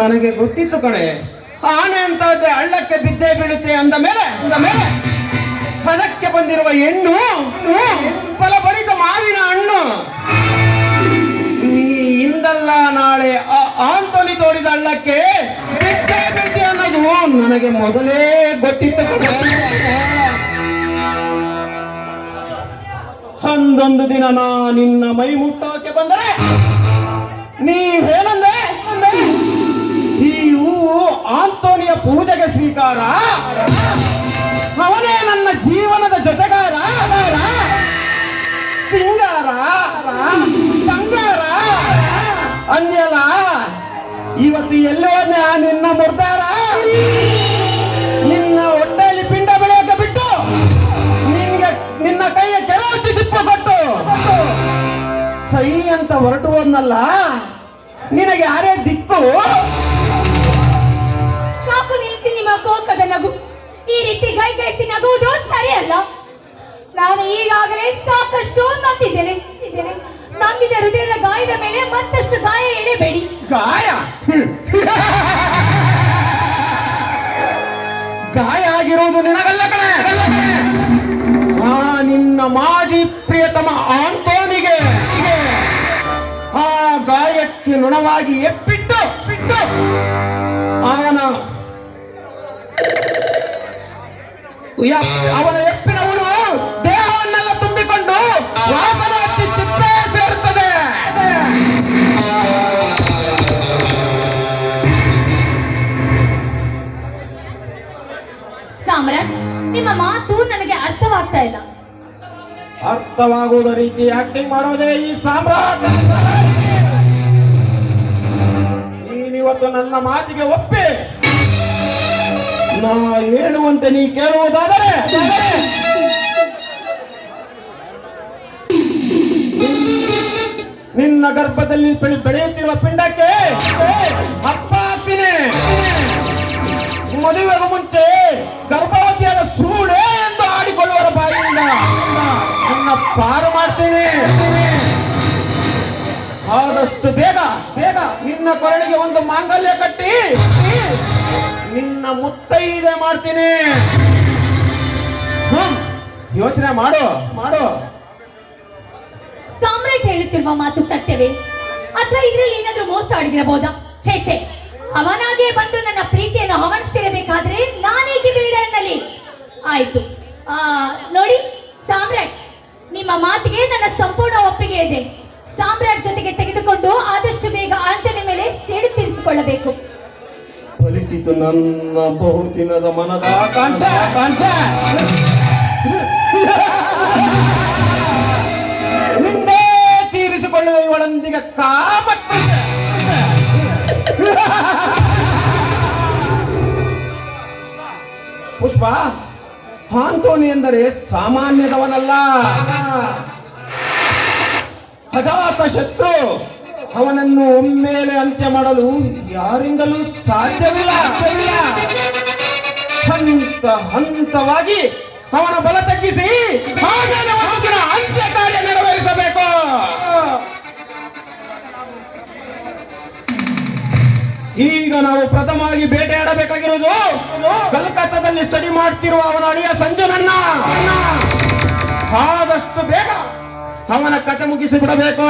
ನನಗೆ ಗೊತ್ತಿತ್ತು ಕಣೆ. ಆನೆ ಅಂತ ಹಳ್ಳಕ್ಕೆ ಬಿದ್ದೇ ಬೀಳುತ್ತೆ ಅಂದ ಮೇಲೆ ಅಂದ ಮೇಲೆ ಫಲಕ್ಕೆ ಬಂದಿರುವ ಹೆಣ್ಣು ಫಲಭರಿತ ಮಾವಿನ ಹಣ್ಣು. ಇಂದಲ್ಲ ನಾಳೆ ಆಂತೋನಿ ತೋಡಿದ ಹಳ್ಳಕ್ಕೆ ಬಿದ್ದೇ ಬೀಳ್ತಿ ಅನ್ನೋದು ನನಗೆ ಮೊದಲೇ ಗೊತ್ತಿತ್ತು ಕಣೆ. ಒಂದೊಂದು ದಿನ ನಾ ನಿನ್ನ ಮೈ ಮುಟ್ಟೋಕೆ ಬಂದರೆ ನೀವೇನಂದ್ರೆ ಹೂವು ಆಂತೋನಿಯ ಪೂಜೆಗೆ ಸ್ವೀಕಾರ. ಅವನೇ ನನ್ನ ಜೀವನದ ಜೊತೆಗಾರ. ಸಿಂಗಾರ. ಸಂಗಾರ ಅಂದ್ಯಲ್ಲ ಇವತ್ತು ಎಲ್ಲೋ ನಿನ್ನ ಮುರ್ದಾರ. ನಿನ್ನ ಹೊಟ್ಟೆಯಲ್ಲಿ ಪಿಂಡ ಬೆಳೆಯೋಕೆ ಬಿಟ್ಟು ನಿನ್ಗೆ ನಿನ್ನ ಕೈಯ ಕೆಲವತ್ತು ದಿಪ್ಪ ಕೊಟ್ಟು ಸೈ ಅಂತ ಹೊರಟು ಈ ರೀತಿ ಗೈಗೈಸಿ ನಗುವುದು ಸರಿಯಲ್ಲ. ನಾನು ಈಗಾಗಲೇ ಸಾಕಷ್ಟು ನೊಂದಿದ್ದೇನೆ ಇದ್ದೇನೆ. ಹೃದಯದ ಗಾಯದ ಮೇಲೆ ಮತ್ತಷ್ಟು ಗಾಯ ಎಳೆಬೇಡಿ ಗಾಯ? ಗಾಯ ಆಗಿರುವುದು ನಿನಗಲ್ಲ ಕಣೆ. ಆ ನಿನ್ನ ಮಾಜಿ ಪ್ರಿಯತಮ ಆಂಟೋನಿಗೆ. ಆ ಗಾಯಕ್ಕೆ ನುಣವಾಗಿ ಎಪ್ಪಿಟ್ಟು ಬಿಟ್ಟು. ಅವನ ಎಪ್ಪಿನ ಹುಳು ದೇಹವನ್ನೆಲ್ಲ ತುಂಬಿಕೊಂಡು ವಾಸನೆ ತಿಪ್ಪೆ ಸೇರುತ್ತದೆ. ಸಾಮ್ರಾಟ್ ನಿಮ್ಮ ಮಾತು ನನಗೆ ಅರ್ಥವಾಗ್ತಾ ಇಲ್ಲ. ಅರ್ಥವಾಗುವ ರೀತಿ ಆಕ್ಟಿಂಗ್ ಮಾಡೋದೇ ಈ ಸಾಮ್ರಾಟ್. ನೀನಿವತ್ತು ನನ್ನ ಮಾತಿಗೆ ಒಪ್ಪಿ. ನಾ ಹೇಳುವಂತೆ ನೀ ಕೇಳುವುದಾದರೆ? ನಿನ್ನ ಗರ್ಭದಲ್ಲಿ ಬೆಳೆ- ಬೆಳೆಯುತ್ತಿರುವ ಪಿಂಡಕ್ಕೆ ಅಪ್ಪ ಹಾಕ್ತೀನಿ ಮದುವೆಗೂ ಮುಂಚೆ ಗರ್ಭವತಿಯಾದ ಸೂಳೆ ಎಂದು ಆಡಿಕೊಳ್ಳುವರ ಬಾಯಿಯಿಂದ ನನ್ನ ಪಾರು ಮಾಡ್ತೀನಿ. ಆದಷ್ಟು ಬೇಗ ಬೇಗ ನಿನ್ನ ಕೊರಳಿಗೆ ಒಂದು ಮಾಂಗಲ್ಯ ಕಟ್ಟಿ ನಿನ್ನ ಮುತ್ತೈದೆ ಮಾಡ್ತೀನಿ. ಯೋಚನೆ ಮಾಡು ಮಾಡು. ಸಾಮ್ರಾಟ್ ಹೇಳುತ್ತಿರುವ ಮಾತು ಸತ್ಯವೇ? ಅಥವಾ ಇದರಲ್ಲಿ ಏನಾದ್ರೂ ಮೋಸ ಆಡಿದಿರಬಹುದಾ? ಛೇ ಛೇ. ಅವನಾಗೆ ಬಂದು ನನ್ನ ಪ್ರೀತಿಯನ್ನು ಹವಣಿಸ್ತಿರಬೇಕಾದ್ರೆ ನಾನೇಕೆ ಬೇಡ ಅನ್ನಲಿ ಆಯ್ತು. ಆ, ನೋಡಿ ಸಾಮ್ರಾಟ್ ನಿಮ್ಮ ಮಾತಿಗೆ ನನ್ನ ಸಂಪೂರ್ಣ ಒಪ್ಪಿಗೆ ಇದೆ. ಸಾಮ್ರಾಟ್ ಜೊತೆಗೆ ತೆಗೆದುಕೊಂಡು ಆದಷ್ಟು ಬೇಗ ಆಂಟನ ಮೇಲೆ ಸೇಡು ತೀರಿಸಿಕೊಳ್ಳಬೇಕು. ಫಲಿಸಿತು ನನ್ನ ಬಹುದಿನದ ಮನದ ಆಕಾಂಕ್ಷ. ಆಕಾಂಕ್ಷ. ಹಿಂದೆ ತೀರಿಸಿಕೊಳ್ಳುವ ಇವಳೊಂದಿಗೆ ಕಾಮತ್ತ ಪುಷ್ಪ, ಆಂತೋನಿ ಎಂದರೆ ಸಾಮಾನ್ಯದವನಲ್ಲ. ಅಜಾತ ಶತ್ರು. ಅವನನ್ನು ಒಮ್ಮೆಲೆ ಅಂತ್ಯ ಮಾಡಲು ಯಾರಿಂದಲೂ ಸಾಧ್ಯವಿಲ್ಲ. ಹಂತ ಹಂತವಾಗಿ ಅವನ ಬಲ ತಗ್ಗಿಸಿ ಅಂತ್ಯ ಕಾರ್ಯ ನೆರವೇರಿಸಬೇಕು. ಈಗ ನಾವು ಪ್ರಥಮವಾಗಿ ಬೇಟೆಯಾಡಬೇಕಾಗಿರುವುದು ಕಲ್ಕತ್ತಾದಲ್ಲಿ ಸ್ಟಡಿ ಮಾಡ್ತಿರುವ ಅವನ ಅಳಿಯ ಸಂಜನನ್ನ ಆದಷ್ಟು ಬೇಗ ಅವನ ಕತೆ ಮುಗಿಸಿ ಬಿಡಬೇಕು